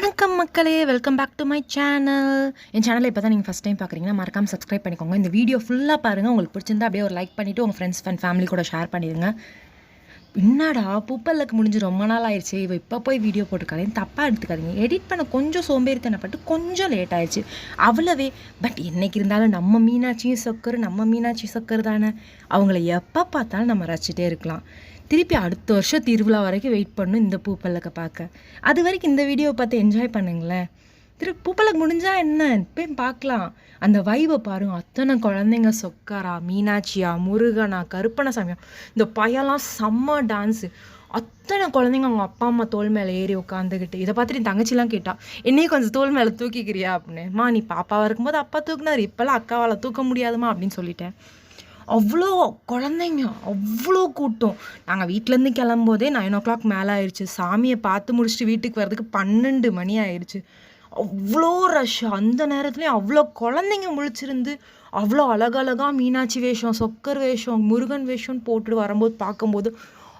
வணக்கம் மக்களே welcome back to my channel என் சேனலை இப்போ தான் நீங்கள் ஃபஸ்ட் டைம் பார்க்குறீங்கன்னா மறக்காம சப்ஸ்கிரைப் பண்ணிக்கோங்க. இந்த வீடியோ ஃபுல்லாக பாருங்கள் உங்களுக்கு பிடிச்சிருந்தா அப்படியே ஒரு லைக் பண்ணிவிட்டு உங்கள் ஃப்ரெண்ட்ஸ் அண்ட் ஃபேமிலி கூட ஷேர் பண்ணிடுங்க. என்னடா பூப்பல்லுக்கு முடிஞ்சு ரொம்ப நாள் ஆயிடுச்சு இவ இப்போ போய் வீடியோ போட்டிருக்காளேன்னு தப்பாக எடுத்துக்காதீங்க. எடிட் பண்ண கொஞ்சம் சோம்பேறித்தனப்பட்டு கொஞ்சம் லேட் ஆயிடுச்சு அவ்வளவே. பட் என்னைக்கு இருந்தாலும் நம்ம மீனாட்சியும் சொக்கர் நம்ம மீனாட்சி சொக்கர் தானே. அவங்கள எப்போ பார்த்தாலும் நம்ம ரசிச்சிட்டே இருக்கலாம். திருப்பி அடுத்த வருஷம் திருவிழா வரைக்கும் வெயிட் பண்ணும் இந்த பூப்பல்லக்கை பார்க்க. அது வரைக்கும் இந்த வீடியோவை பார்த்து என்ஜாய் பண்ணுங்களேன். திரு பூப்பலக்கு முடிஞ்சா என்ன? போய் பார்க்கலாம். அந்த வைவை பாருங்க. அத்தனை குழந்தைங்க சொக்காரா மீனாட்சியா முருகனா கருப்பணசாமியா இந்த பையெல்லாம் செம்ம டான்ஸு அத்தனை குழந்தைங்க அவங்க அப்பா அம்மா தோல் மேலே ஏறி உட்காந்துக்கிட்டு இதை பார்த்துட்டு என் தங்கச்சிலாம் கேட்டா என்னையும் கொஞ்சம் தோல் மேலே தூக்கிக்கிறியா? அப்படின்னு. மா நீ பாப்பாவாக இருக்கும்போது அப்பா தூக்குனார். இப்போல்லாம் அக்காவால் தூக்க முடியாதுமா? அப்படின்னு சொல்லிட்டேன். அவ்வளோ குழந்தைங்க அவ்வளோ கூட்டம். நாங்கள் வீட்டிலேருந்து கிளம்போதே நைன் ஓ கிளாக் மேலே ஆயிடுச்சு சாமியை பார்த்து முடிச்சுட்டு வீட்டுக்கு வர்றதுக்கு பன்னெண்டு மணி ஆயிடுச்சு அவ்வளோ ரஷ் அந்த நேரத்துலேயும் அவ்வளோ குழந்தைங்க முழிச்சிருந்து அவ்வளோ அழகழகாக மீனாட்சி வேஷம் சொக்கர் வேஷம் முருகன் வேஷம்னு போட்டுட்டு வரும்போது பார்க்கும்போது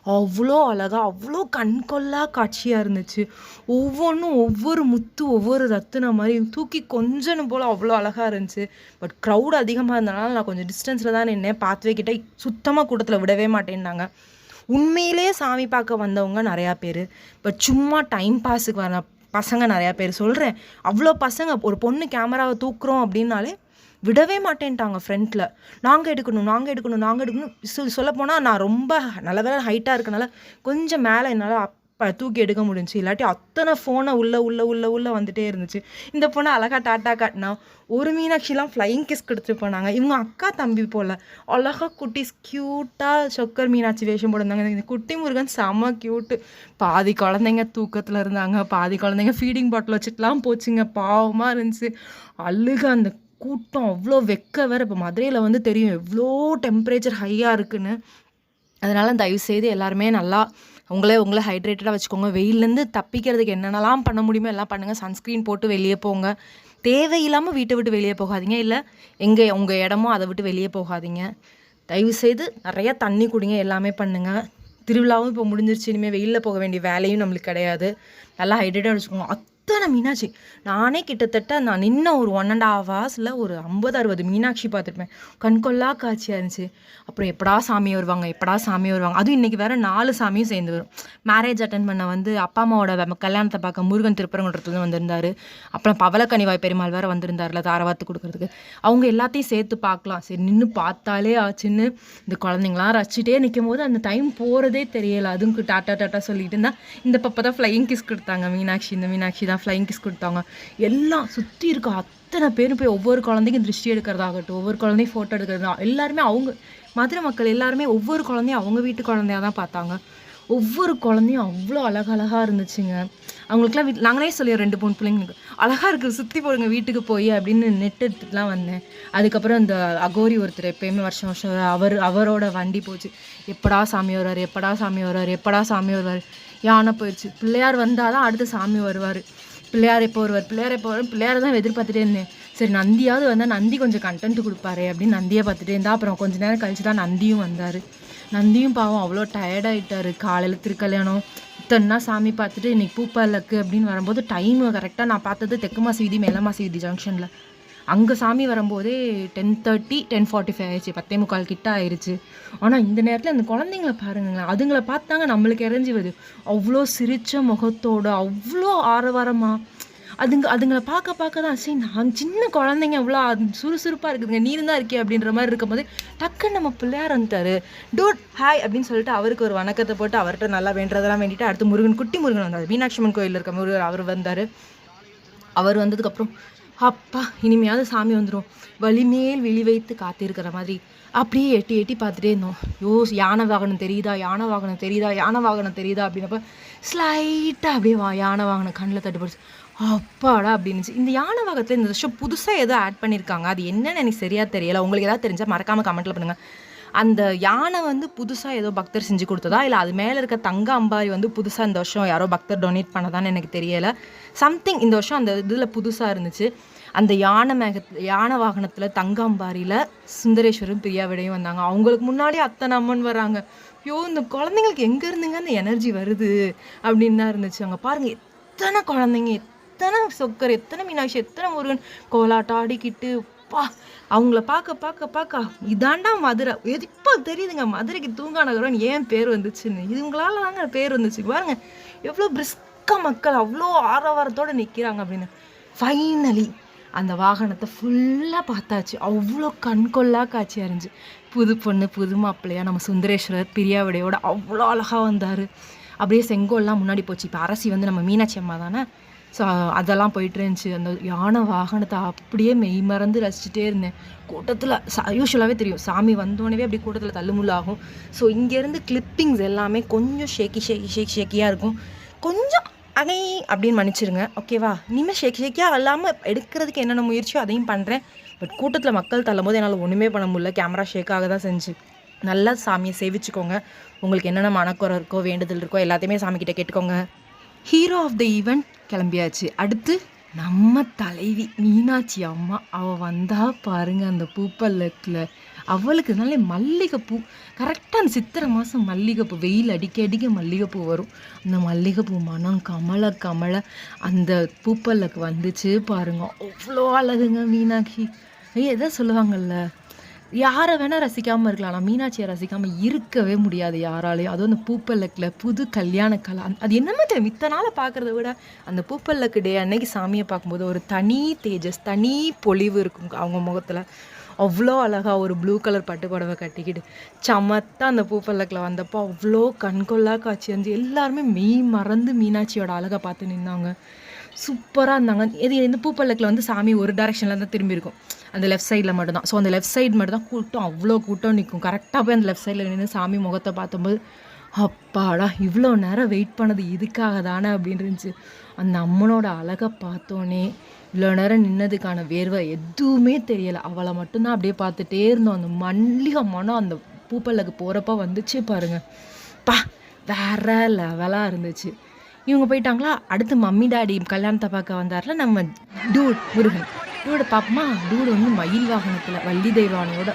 அவ்வளோ அழகாக அவ்வளோ கண்கொள்ளா காட்சியாக இருந்துச்சு. ஒவ்வொன்றும் ஒவ்வொரு முத்து ஒவ்வொரு ரத்துன மாதிரி தூக்கி கொஞ்சம் போல் அவ்வளோ அழகாக இருந்துச்சு. பட் க்ரௌட் அதிகமாக இருந்தனால நான் கொஞ்சம் டிஸ்டன்ஸில் தான் நின்னேன். பார்த்து கிட்டே சுத்தமாக கூட்டத்தில் விடவே மாட்டேன்னாங்க. உண்மையிலே சாமி பார்க்க வந்தவங்க நிறையா பேர். பட் சும்மா டைம் பாஸுக்கு வர பசங்க நிறையா பேர். சொல்கிறேன் அவ்வளோ பசங்க ஒரு பொண்ணு கேமராவை தூக்குறோம் அப்படின்னாலே விடவே மாட்டேன்ட்டாங்க ஃப்ரண்ட்டில் நாங்கள் எடுக்கணும் நாங்கள் எடுக்கணும் நாங்கள் எடுக்கணும். சொல் சொல்ல போனால் நான் ரொம்ப நல்ல வேலை ஹைட்டாக இருக்கனால கொஞ்சம் மேலே என்னால் அப்போ தூக்கி எடுக்க முடிஞ்சுச்சு. இல்லாட்டி அத்தனை ஃபோனை உள்ளே உள்ளே உள்ளே உள்ளே வந்துகிட்டே இருந்துச்சு. இந்த பொண்ணை அழகாக டாட்டா காட்டினா ஒரு மீனாட்சிலாம் ஃப்ளைங் கிஸ் கொடுத்து போனாங்க. இவங்க அக்கா தம்பி போல். அழகாக குட்டிஸ் க்யூட்டாக சொக்கர் மீனாட்சி வேஷம் போட்டிருந்தாங்க. இந்த குட்டி முருகன் செம்ம க்யூட்டு பாதி குழந்தைங்க தூக்கத்தில் இருந்தாங்க. பாதி குழந்தைங்க ஃபீடிங் பாட்டில் வச்சுட்டுலாம் போச்சுங்க. பாவமாக இருந்துச்சு. அழுக அந்த கூட்டம் அவ்வளோ வெக்க வேறு. இப்போ மதுரையில் வந்து தெரியும் எவ்வளோ டெம்பரேச்சர் ஹையாக இருக்குன்னு. அதனால் தயவுசெய்து எல்லாருமே நல்லா உங்களே உங்களை ஹைட்ரேட்டடாக வச்சுக்கோங்க. வெயிலேருந்து தப்பிக்கிறதுக்கு என்னென்னலாம் பண்ண முடியுமோ எல்லாம் பண்ணுங்கள் சன்ஸ்க்ரீன் போட்டு வெளியே போங்க. தேவையில்லாமல் வீட்டை விட்டு வெளியே போகாதீங்க. இல்லை எங்கே உங்கள் இடமோ அதை விட்டு வெளியே போகாதீங்க. தயவுசெய்து நிறையா தண்ணி குடிங்க. எல்லாமே பண்ணுங்கள் திருவிழாவும் இப்போ முடிஞ்சிருச்சு. இனிமேல் வெயிலில் போக வேண்டிய வேலையும் நம்மளுக்கு கிடையாது. நல்லா ஹைட்ரேட்டாக வச்சுக்கோங்க. அத்தனை மீனாட்சி. நானே கிட்டத்தட்ட நான் நின்ன ஒரு ஒன் அண்ட் ஹாஃப் ஹவர்ஸில் ஒரு ஐம்பது அறுபது மீனாட்சி பார்த்துருப்பேன். கண்கொள்ளா காட்சியாக இருந்துச்சு. அப்புறம் எப்படா சாமி வருவாங்க எப்படா சாமி வருவாங்க. அதுவும் இன்றைக்கி வேறு நாலு சாமியும் சேர்ந்து வரும். மேரேஜ் அட்டன் பண்ண வந்து அப்பா அம்மாவோட கல்யாணத்தை பார்க்க முருகன் திருப்பரங்குன்றத்துலேருந்து வந்திருந்தாரு. அப்புறம் பவளக்கனிவாய் பெருமாள் வேறு வந்திருந்தார்ல தாரவாத்து கொடுக்கறதுக்கு. அவங்க எல்லாத்தையும் சேர்த்து பார்க்கலாம். சரி நின்று பார்த்தாலே ஆச்சுன்னு இந்த குழந்தைங்களாம் ரசிச்சிட்டே நிற்கும் போது அந்த டைம் போகிறதே தெரியல. அதுக்கு டாட்டா டாட்டா சொல்லிட்டு இருந்தால் இந்த பப்போ தான் ஃப்ளையிங் கிஸ் கொடுத்தாங்க மீனாட்சி. இந்த மீனாட்சி தான் ஃப்ளைங் கிஸ் கொடுத்தாங்க. எல்லாம் சுற்றி இருக்க அத்தனை பேரும் போய் ஒவ்வொரு குழந்தைக்கும் திருஷ்டி எடுக்கிறதாகட்டும் ஒவ்வொரு குழந்தையும் ஃபோட்டோ எடுக்கிறதா எல்லாருமே அவங்க மதுரை மக்கள் எல்லாருமே ஒவ்வொரு குழந்தையும் அவங்க வீட்டு குழந்தையா தான் பார்த்தாங்க. ஒவ்வொரு குழந்தையும் அவ்வளோ அழகழகாக இருந்துச்சுங்க. அவங்களுக்குலாம் வீட் நாங்களே சொல்லியோம் ரெண்டு மூணு பிள்ளைங்களுக்கு அழகாக இருக்குது சுற்றி போடுங்க வீட்டுக்கு போய் அப்படின்னு நெட் எடுத்துட்டுலாம் வந்தேன். அதுக்கப்புறம் இந்த அகோரி ஒருத்தர் எப்பயுமே வருஷம் வருஷம் அவர் அவரோட வண்டி போச்சு. எப்படா சாமி வருவார்? எப்படா சாமி வருவார்? எப்படா சாமி வருவார்? யானை போயிடுச்சு பிள்ளையார் வந்தால் தான் அடுத்து சாமி வருவார். பிள்ளையார் எப்போ வருவார் பிள்ளையார் எப்போ வரும் பிள்ளையாரை தான் எதிர்பார்த்துட்டே இருந்தேன். சரி நந்தியாவது வந்தால் நந்தி கொஞ்சம் கண்டென்ட் கொடுப்பாரு அப்படின்னு நந்தியை பார்த்துட்டே இருந்தால் அப்புறம் கொஞ்ச நேரம் கழிச்சு தான் நந்தியும் வந்தார். நந்தியும் பாவம் அவ்வளோ டயர்டாயிட்டாரு காலையில் திருக்கல்யாணம் இத்தனை சாமி பார்த்துட்டு இன்னைக்கு பூப்பாலக்கு அப்படின்னு வரும்போது டைம் கரெக்டாக நான் பார்த்தது தெற்கு மாசி வீதி மேல வீதி ஜங்ஷனில் அங்கே சாமி வரும்போதே ten thirty ten forty five ஆயிடுச்சு. பத்தே முக்கால் கிட்ட ஆயிடுச்சு. ஆனால் இந்த நேரத்தில் அந்த குழந்தைங்கள பாருங்களேன். அதுங்களை பார்த்தாங்க நம்மளுக்கு இறஞ்சி வருது. அவ்வளோ சிரித்த முகத்தோட அவ்வளோ ஆரவாரமாக அதுங்க அதுங்களை பார்க்க பார்க்க தான் சரி நான் சின்ன குழந்தைங்க அவ்வளோ சுறுசுறுப்பாக இருக்குதுங்க. நீ தான் இருக்கே அப்படின்ற மாதிரி இருக்கும்போது டக்குன்னு நம்ம பிள்ளையார் வந்துட்டாரு. டூட் ஹாய் அப்படின்னு சொல்லிட்டு அவருக்கு ஒரு வணக்கத்தை போட்டு அவர்கிட்ட நல்லா வேண்டதெல்லாம் வேண்டிட்டு அடுத்து முருகன் குட்டி முருகன் வந்தார். மீனாட்சி அம்மன் கோயிலில் இருக்க முருகர் அவர் வந்தார். அவர் வந்ததுக்கப்புறம் அப்பா இனிமையாவது சாமி வந்துடும் வலிமேல் விழி வைத்து காத்திருக்கிற மாதிரி. அப்படியே எட்டி எட்டி பார்த்துட்டே இருந்தோம். யோ யானை வாகனம் தெரியுதா? யானை வாகனம் தெரியுதா? யானை வாகனம் தெரியுதா? அப்படின்னப்ப ஸ்லைட்டாக அப்படியே வா யானை வாகனம் கண்ணில் தட்டுப்படுச்சு அப்பாடா அப்படின்னு இந்த யானை வாகத்தில் இந்த வருஷம் புதுசாக ஏதோ ஆட் பண்ணியிருக்காங்க அது என்னென்னு எனக்கு சரியாக தெரியல. உங்களுக்கு ஏதாவது தெரிஞ்சால் மறக்காமல் கமெண்ட்டில் பண்ணுங்கள் அந்த யானை வந்து புதுசாக ஏதோ பக்தர் செஞ்சு கொடுத்ததா? இல்லை அது மேலே இருக்க தங்க அம்பாரி வந்து புதுசாக இந்த வருஷம் யாரோ பக்தர் டொனேட் பண்ணதான்னு எனக்கு தெரியலை. சம்திங் இந்த வருஷம் அந்த இதில் புதுசாக இருந்துச்சு. அந்த யானை மேக யானை வாகனத்தில் தங்க அம்பாரியில் சுந்தரேஸ்வரும் பிரியாவிடையும் வந்தாங்க. அவங்களுக்கு முன்னாடி அத்தனை அம்மன் வராங்க ஐயோ இந்த குழந்தைங்களுக்கு எங்கே இருந்துங்க? அந்த எனர்ஜி வருது அப்படின்னு தான் இருந்துச்சு அங்கே. பாருங்கள் எத்தனை குழந்தைங்க எத்தனை சொக்கர் எத்தனை மீனாட்சி எத்தனை முருகன் கோலாட்டம் ஆடிக்கிட்டு அப்பா. அவங்கள பார்க்க பார்க்க பார்க்க இதாண்டா மதுரை. எது இப்போ தெரியுதுங்க மதுரைக்கு தூங்கா நகரம் ஏன் பேர் வந்துச்சுன்னு. இவங்களால தாங்க பேர் வந்துச்சு. பாருங்க எவ்வளோ பிரிஸ்க மக்கள் அவ்வளோ ஆரவாரத்தோடு நிற்கிறாங்க அப்படின்னு. ஃபைனலி அந்த வாகனத்தை ஃபுல்லாக பார்த்தாச்சு. அவ்வளோ கண்கொள்ளா காட்சியாக இருந்துச்சு புது பொண்ணு புது மாப்பிள்ளையா நம்ம சுந்தரேஸ்வரர் பிரியாவிடையோட அவ்வளோ அழகாக வந்தார். அப்படியே செங்கோல்லாம் முன்னாடி போச்சு. இப்போ அரசி வந்து நம்ம மீனாட்சி அம்மா தானே? ஸோ அதெல்லாம் போயிட்டு இருந்துச்சு அந்த யானை வாகனத்தை அப்படியே மெய் மறந்து ரசிச்சுட்டே இருந்தேன். கூட்டத்தில் சா யூஸ்வலாகவே தெரியும். சாமி வந்தோடனே அப்படி கூட்டத்தில் தள்ளுமுள்ள ஆகும். ஸோ இங்கேருந்து கிளிப்பிங்ஸ் எல்லாமே கொஞ்சம் ஷேக்கி ஷேக்கி ஷேக் ஷேக்கியாக இருக்கும். கொஞ்சம் அகை அப்படின்னு மன்னிச்சிருங்க. ஓகேவா இனிமேல் ஷேக்கி ஷேக்கியாக இல்லாமல் எடுக்கிறதுக்கு என்னென்ன முயற்சியோ அதையும் பண்ணுறேன் பட் கூட்டத்தில் மக்கள் தள்ளும் போது என்னால் ஒன்றுமே பண்ண முடியல. கேமரா ஷேக்காக தான் செஞ்சு. நல்லா சாமியை சேவிச்சுக்கோங்க. உங்களுக்கு என்னென்ன மனக்குறை இருக்கோ வேண்டுதல் இருக்கோ எல்லாத்தையுமே சாமிக்கிட்ட கேட்டுக்கோங்க. ஹீரோ ஆஃப் த ஈவெண்ட் கிளம்பியாச்சு. அடுத்து நம்ம தலைவி மீனாட்சி அம்மா. அவள் வந்தா பாருங்க அந்த பூப்பல்லத்தில் அவளுக்கு நல்ல மல்லிகைப்பூ கரெக்டாக அந்த சித்திரை மாதம் மல்லிகைப்பூ வெயில் அடிக்க அடிக்க மல்லிகைப்பூ வரும். அந்த மல்லிகைப்பூ மனம் கமல கமல அந்த பூப்பல்லக்கு வந்துச்சு பாருங்க. அவ்வளோ அழகுங்க மீனாட்சி. ஐய எதை சொல்லுவாங்கல்ல? யாரை வேணால் ரசிக்காமல் இருக்கலாம். ஆனால் மீனாட்சியை ரசிக்காமல் இருக்கவே முடியாது யாராலையும். அதுவும் அந்த பூப்பல்லக்கில் புது கல்யாண கலா அது என்னமோ தெரியும். மித்த நாளை பார்க்குறத விட அந்த பூப்பல்லக்கு டே அன்னைக்கு சாமியை பார்க்கும்போது ஒரு தனி தேஜஸ் தனி பொலிவு இருக்கும் அவங்க முகத்தில். அவ்வளோ அழகாக ஒரு ப்ளூ கலர் பட்டு புடவை கட்டிக்கிட்டு சமத்தா அந்த பூப்பல்லக்கில் வந்தப்போ அவ்வளோ கண்கொள்ளா காட்சி இருந்துச்சு எல்லாருமே மெய் மறந்து மீனாட்சியோட அழகை பார்த்து நின்னாங்க. சூப்பராக இருந்தாங்க. இது இந்த பூப்பல்லக்கில் வந்து சாமி ஒரு டைரெக்ஷனில் தான் திரும்பி இருக்கும். அந்த லெஃப்ட் சைடில் மட்டும்தான். ஸோ அந்த லெஃப்ட் சைடு மட்டும் தான் கூட்டம் அவ்வளோ கூட்டம் நிற்கும். கரெக்டாக போய் அந்த லெஃப்ட் சைடில் நின்று சாமி முகத்தை பார்த்தும்போது அப்பாடா இவ்வளோ நேரம் வெயிட் பண்ணது இதுக்காக தானே? அப்படின்னு இருந்துச்சு. அந்த அம்மனோட அழகை பார்த்தோன்னே இவ்வளோ நேரம் நின்னதுக்கான வேர்வை எதுவுமே தெரியலை. அவளை மட்டும்தான் அப்படியே பார்த்துட்டே இருந்தோம். அந்த மல்லிகை மனம் அந்த பூப்பல்லுக்கு போகிறப்ப வந்துச்சு பாருங்க. பா வேற லெவலாக இருந்துச்சு. இவங்க போயிட்டாங்களா? அடுத்து மம்மி டாடி கல்யாணத்தை பார்க்க வந்தார்ல நம்ம டூட் முருகன். டூட பார்ப்போமா? டூடு வந்து மயில் வாகனத்தில் வள்ளி தெய்வானோட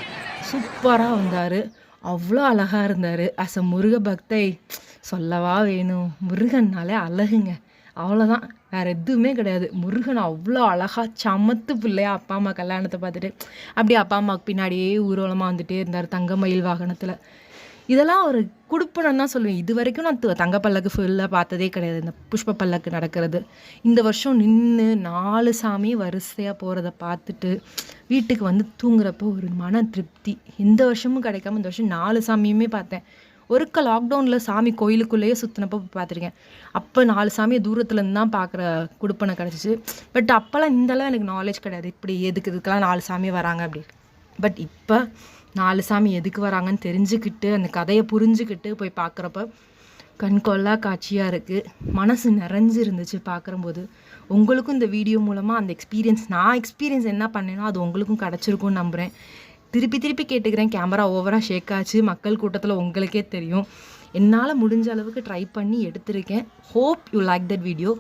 சூப்பராக வந்தார். அவ்வளோ அழகாக இருந்தார். அஸ் அ முருக பக்தை சொல்லவா வேணும்? முருகன்னாலே அழகுங்க. அவ்வளோதான் வேறு எதுவுமே கிடையாது. முருகன் அவ்வளோ அழகாக சமத்து பிள்ளையா அப்பா அம்மா கல்யாணத்தை பார்த்துட்டு அப்படியே அப்பா அம்மாவுக்கு பின்னாடியே ஊர்வலமாக வந்துட்டே இருந்தார் தங்க மயில் வாகனத்தில். இதெல்லாம் ஒரு குடுப்பனம் தான் சொல்லுவேன். இது வரைக்கும் நான் தங்க பல்லக்கு ஃபுல்லாக பார்த்ததே கிடையாது. இந்த புஷ்ப பல்லக்கு நடக்கிறது. இந்த வருஷம் நின்று நாலு சாமி வரிசையாக போகிறத பார்த்துட்டு வீட்டுக்கு வந்து தூங்குறப்போ ஒரு மன திருப்தி. எந்த வருஷமும் கிடைக்காம இந்த வருஷம் நாலு சாமியுமே பார்த்தேன். ஒருக்க லாக்டவுனில் சாமி கோயிலுக்குள்ளேயே சுற்றினப்போ பார்த்துருக்கேன். அப்போ நாலு சாமியை தூரத்துலேருந்து தான் பார்க்குற கொடுப்பனை கிடச்சிச்சு. பட் அப்போல்லாம் இந்தளவு எனக்கு நாலேஜ் கிடையாது. இப்படி எதுக்கு இதுக்கெல்லாம் நாலு சாமி வராங்க அப்படி பட் இப்போ நாலு சாமி எதுக்கு வராங்கன்னு தெரிஞ்சுக்கிட்டு அந்த கதையை புரிஞ்சுக்கிட்டு போய் பார்க்குறப்ப கண்கொள்ளா காட்சியாக இருக்குது மனசு நிறைஞ்சு இருந்துச்சு பார்க்குறம்போது. உங்களுக்கும் இந்த வீடியோ மூலமாக அந்த எக்ஸ்பீரியன்ஸ் நான் எக்ஸ்பீரியன்ஸ் என்ன பண்ணேனோ அது உங்களுக்கும் கிடச்சிருக்கும்னு நம்புகிறேன் திருப்பி திருப்பி கேட்டுக்கிறேன். கேமரா ஓவராக ஷேக் ஆச்சு. மக்கள் கூட்டத்தில் உங்களுக்கே தெரியும். என்னால் முடிஞ்ச அளவுக்கு ட்ரை பண்ணி எடுத்திருக்கேன். Hope you like that video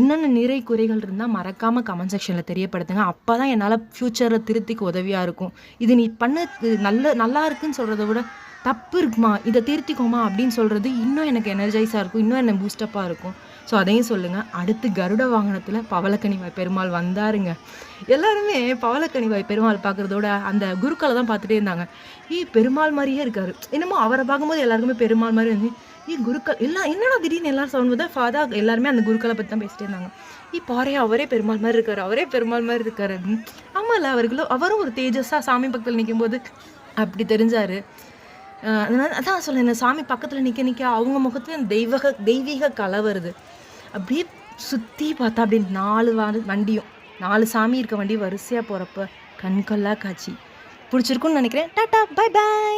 என்னென்ன நிறை குறைகள் இருந்தால் மறக்காமல் கமெண்ட் செக்ஷனில் தெரியப்படுத்துங்க. அப்போ தான் என்னால் ஃப்யூச்சரில் திருத்திக்கு உதவியாக இருக்கும். இது நீ பண்ண நல்ல நல்லா இருக்குன்னு சொல்கிறத விட தப்பு இருக்குமா? இதை திருத்திக்கோமா அப்படின்னு சொல்கிறது இன்னும் எனக்கு எனர்ஜைஸாக இருக்கும். இன்னும் என்ன பூஸ்டப்பாக இருக்கும். ஸோ அதையும் சொல்லுங்கள் அடுத்து கருட வாகனத்தில் பவளக்கனிவாய் பெருமாள் வந்தாருங்க. எல்லாருமே பவளக்கனிவாய் பெருமாள் பார்க்குறதோட அந்த குருக்களை தான் பார்த்துட்டே இருந்தாங்க. ஈ பெருமாள் மாதிரியே இருக்காரு. என்னமோ அவரை பார்க்கும்போது எல்லாருக்குமே பெருமாள் மாதிரி வந்து ஈ குருக்கள் எல்லாம் என்னடா திடீர்னு எல்லாரும் சவுண்ட் தான் ஃபாதா எல்லாருமே அந்த குருக்களை பற்றி தான் பேசிட்டே இருந்தாங்க. ஈ பாரு அவரே பெருமாள் மாதிரி இருக்காரு. அவரே பெருமாள் மாதிரி இருக்காரு. ஆமாம் இல்லை அவர்களும் அவரும் ஒரு தேஜஸாக சாமி பக்கத்தில் நிக்கும்போது அப்படி தெரிஞ்சார். அதனால் அதான் சொல்ல இந்த சாமி பக்கத்தில் நிற்க நிற்க அவங்க முகத்துலேயும் தெய்வக தெய்வீக கலை வருது. அப்படியே சுற்றி பார்த்தா அப்படியே நாலு வா- வண்டியும் நாலு சாமி இருக்க வண்டி வரிசையாக போகிறப்ப கண்கொள்ளா காட்சி. பிடிச்சிருக்குன்னு நினைக்கிறேன். Tata bye bye